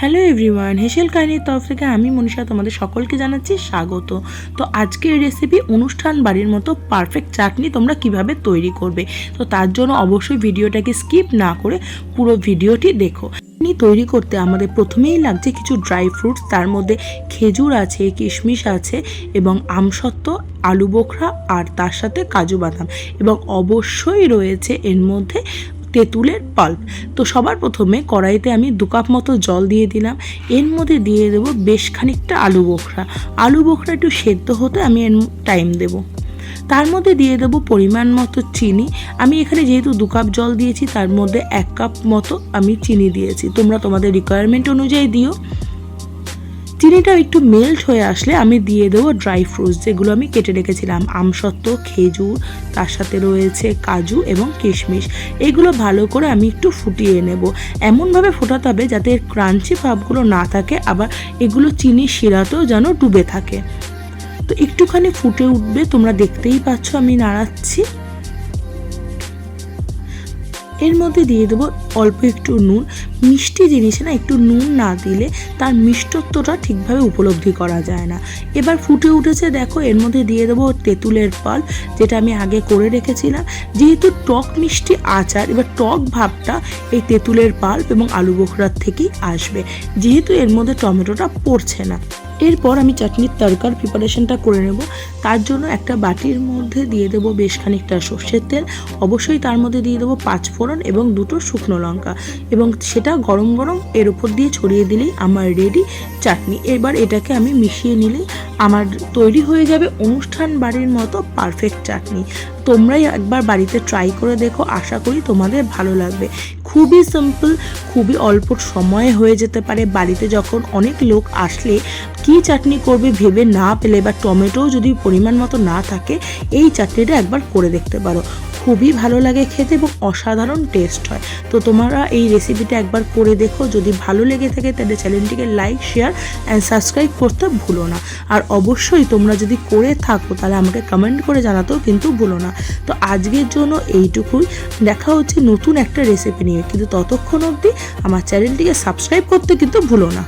Hello everyone হেসেল কাহিনীর তরফ থেকে আমি মনীষা তোমাদের সকলকে জানাচ্ছি স্বাগত। তো আজকের রেসিপি অনুষ্ঠান বাড়ির মতো পারফেক্ট চাটনি তোমরা কীভাবে তৈরি করবে? তো তার জন্য অবশ্যই ভিডিওটাকে স্কিপ না করে পুরো ভিডিওটি দেখো। চাটনি তৈরি করতে আমাদের প্রথমেই লাগছে কিছু ড্রাই ফ্রুটস তার মধ্যে খেজুর আছে, কিশমিশ আছে এবং আমসত্ত্ব, আলু বোখরা আর তার সাথে কাজু বাদাম এবং অবশ্যই রয়েছে এর মধ্যে তেঁতুলের পাল্প। তো সবার প্রথমে কড়াইতে আমি দু কাপ মতো জল দিয়ে দিলাম। এর মধ্যে দিয়ে দেবো বেশ খানিকটা আলু বোখরা। আলু বোখরা একটু সেদ্ধ হতে আমি এর টাইম দেব। তার মধ্যে দিয়ে দেব পরিমাণ মতো চিনি। আমি এখানে যেহেতু দু কাপ জল দিয়েছি, তার মধ্যে এক কাপ মতো আমি চিনি দিয়েছি। তোমরা তোমাদের রিকোয়ারমেন্ট অনুযায়ী দিও। চিনিটা একটু মেল্ট হয়ে আসলে আমি দিয়ে দেবো ড্রাই ফ্রুটস যেগুলো আমি কেটে রেখেছিলাম। আমসত্ত্ব খেজুর, তার সাথে রয়েছে কাজু এবং কিশমিশ। এগুলো ভালো করে আমি একটু ফুটিয়ে নেব। এমনভাবে ফোটাতে হবে যাতে এর ক্রাঞ্চি ভাবগুলো না থাকে, আবার এগুলো চিনি শিরাতেও যেন ডুবে থাকে। তো একটুখানি ফুটে উঠবে, তোমরা দেখতেই পাচ্ছ আমি নাড়াচ্ছি। এর মধ্যে দিয়ে দেবো অল্প একটু নুন। মিষ্টি জিনিসে না একটু নুন না দিলে তার মিষ্টত্বটা ঠিকভাবে উপলব্ধি করা যায় না। এবার ফুটে উঠেছে দেখো, এর মধ্যে দিয়ে দেবো তেঁতুলের পাল, যেটা আমি আগে করে রেখেছিলাম। যেহেতু টক মিষ্টি আচার, এবার টক ভাবটা এই তেঁতুলের পাল্প এবং আলু বোখরার থেকেই আসবে। যেহেতু এর মধ্যে টমেটোটা পড়ছে না। এরপর আমি চাটনির তরকার প্রিপারেশনটা করে নেব। তার জন্য একটা বাটির মধ্যে দিয়ে দেবো বেশ খানিকটা সর্ষের তেল। অবশ্যই তার মধ্যে দিয়ে দেবো পাঁচ ফোড়ন এবং দুটো শুকনো লঙ্কা। এবং সেটা গরম গরম এর উপর দিয়ে ছড়িয়ে দিলেই আমার রেডি চাটনি। এবার এটাকে আমি মিশিয়ে নিলেই আমার তৈরি হয়ে যাবে অনুষ্ঠান বাড়ির মতো পারফেক্ট চাটনি। তোমরাই একবার বাড়িতে ট্রাই করে দেখো। আশা করি তোমাদের ভালো লাগবে। খুবই সিম্পল খুবই অল্প সময়ে হয়ে যেতে পারে। বাড়িতে যখন অনেক লোক আসলে কি চাটনি করবে ভেবে না পেলে বা টমেটো যদি পরিমাণ মতো না থাকে, এই চাটনিটা একবার করে দেখতে পারো। খুবই ভালো লাগে খেতে এবং অসাধারণ টেস্ট হয়। তো তোমরা এই রেসিপিটা একবার করে দেখো। যদি ভালো লেগে থাকে, তাহলে চ্যানেলটিকে লাইক শেয়ার অ্যান্ড সাবস্ক্রাইব করতে ভুলো না। আর অবশ্যই তোমরা যদি করে থাকো, তাহলে আমাকে কমেন্ট করে জানাতেও কিন্তু ভুলো না। তো আজকের জন্য এইটুকুই। দেখা হচ্ছে নতুন একটা রেসিপি নিয়ে। কিন্তু ততক্ষণ অবধি আমার চ্যানেলটিকে সাবস্ক্রাইব করতে কিন্তু ভুলো না।